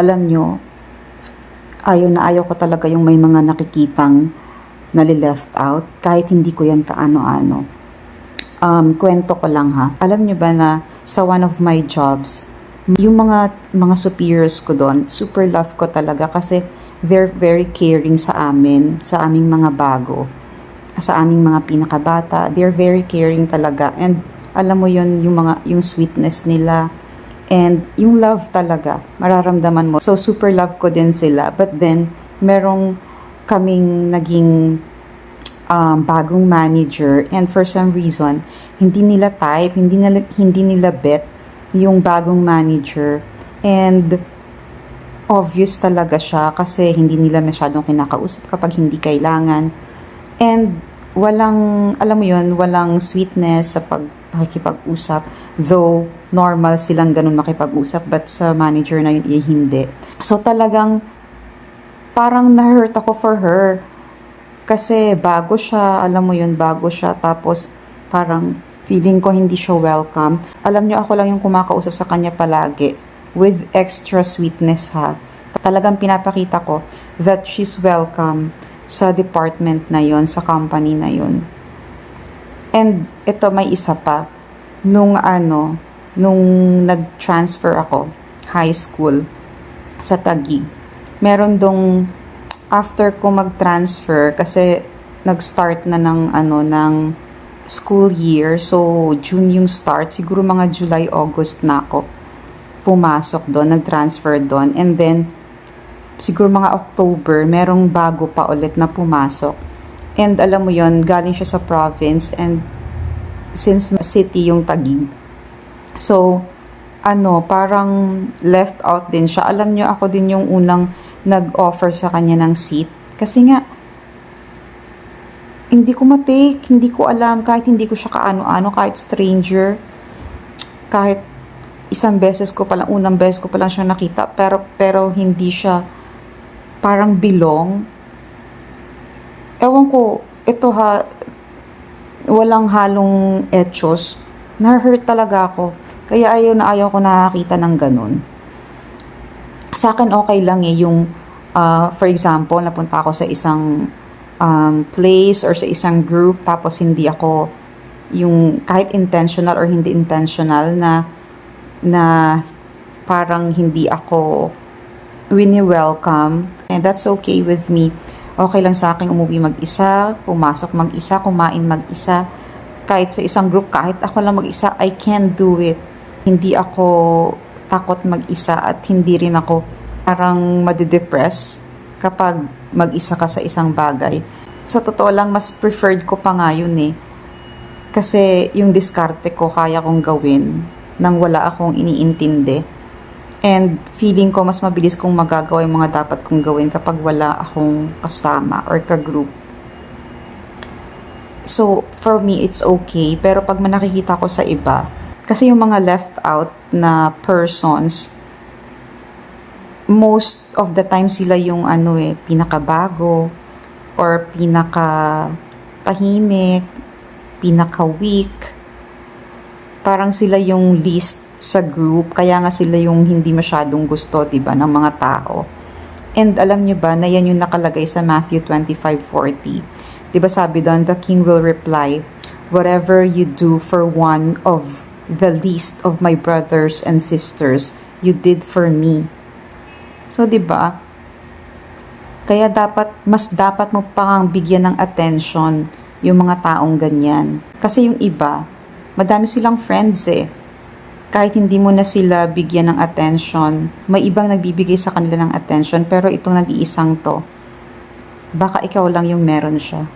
alam nyo, ayaw na ayaw ko talaga yung may mga nakikitang nali-left out, kahit hindi ko yan kaano-ano. Um, kwento ko lang ha. Alam nyo ba na sa one of my jobs, yung mga mga superiors ko doon, super love ko talaga kasi they're very caring sa amin, sa aming mga bago, sa aming mga pinakabata. They're very caring talaga. And alam mo yun, yung mga yung sweetness nila and yung love talaga, mararamdaman mo. So super love ko din sila. But then merong kaming naging um, bagong manager and for some reason hindi nila type, hindi nila hindi nila bet yung bagong manager and obvious talaga siya kasi hindi nila masyadong kinakausap kapag hindi kailangan and walang alam mo yun walang sweetness sa pag pakikipag-usap though normal silang ganun makipag-usap but sa manager na yun eh, hindi so talagang parang na-hurt ako for her kasi bago siya, alam mo yun, bago siya. Tapos parang feeling ko hindi siya welcome. Alam niyo ako lang yung kumakausap sa kanya palagi with extra sweetness ha. Talagang pinapakita ko that she's welcome sa department na yon sa company na yon And ito may isa pa. Nung ano, nung nag-transfer ako, high school, sa Taguig, meron dong after ko mag-transfer kasi nag-start na ng ano ng school year. So June yung start, siguro mga July, August na ako pumasok doon, nag-transfer doon. And then siguro mga October, merong bago pa ulit na pumasok. And alam mo yon galing siya sa province and since city yung Taguig. So, ano, parang left out din siya. Alam nyo, ako din yung unang nag-offer sa kanya ng seat. Kasi nga, hindi ko matake, hindi ko alam, kahit hindi ko siya kaano-ano, kahit stranger, kahit isang beses ko pa lang, unang beses ko pa lang siya nakita, pero, pero hindi siya parang bilong. Ewan ko, ito ha, walang halong etos. Na-hurt talaga ako. Kaya ayaw na ayaw ko nakakita ng ganun sa akin okay lang eh yung uh, for example napunta ako sa isang um, place or sa isang group tapos hindi ako yung kahit intentional or hindi intentional na na parang hindi ako wini-welcome and that's okay with me okay lang sa akin umuwi mag-isa pumasok mag-isa kumain mag-isa kahit sa isang group kahit ako lang mag-isa I can do it hindi ako takot mag-isa at hindi rin ako parang madidepress kapag mag-isa ka sa isang bagay. Sa totoo lang, mas preferred ko pa nga yun eh. Kasi yung diskarte ko kaya kong gawin nang wala akong iniintindi. And feeling ko mas mabilis kong magagawa yung mga dapat kong gawin kapag wala akong kasama or ka-group. So, for me, it's okay. Pero pag manakikita ko sa iba, kasi yung mga left out na persons, most of the time sila yung ano eh, pinakabago or pinaka tahimik, pinaka weak. Parang sila yung least sa group, kaya nga sila yung hindi masyadong gusto, 'di ba, ng mga tao. And alam nyo ba na yan yung nakalagay sa Matthew 25:40. 'Di ba sabi doon, the king will reply, whatever you do for one of the least of my brothers and sisters you did for me. So, 'di ba? Kaya dapat mas dapat mo pang bigyan ng attention yung mga taong ganyan. Kasi yung iba, madami silang friends eh. Kahit hindi mo na sila bigyan ng attention, may ibang nagbibigay sa kanila ng attention pero itong nag-iisang to, baka ikaw lang yung meron siya.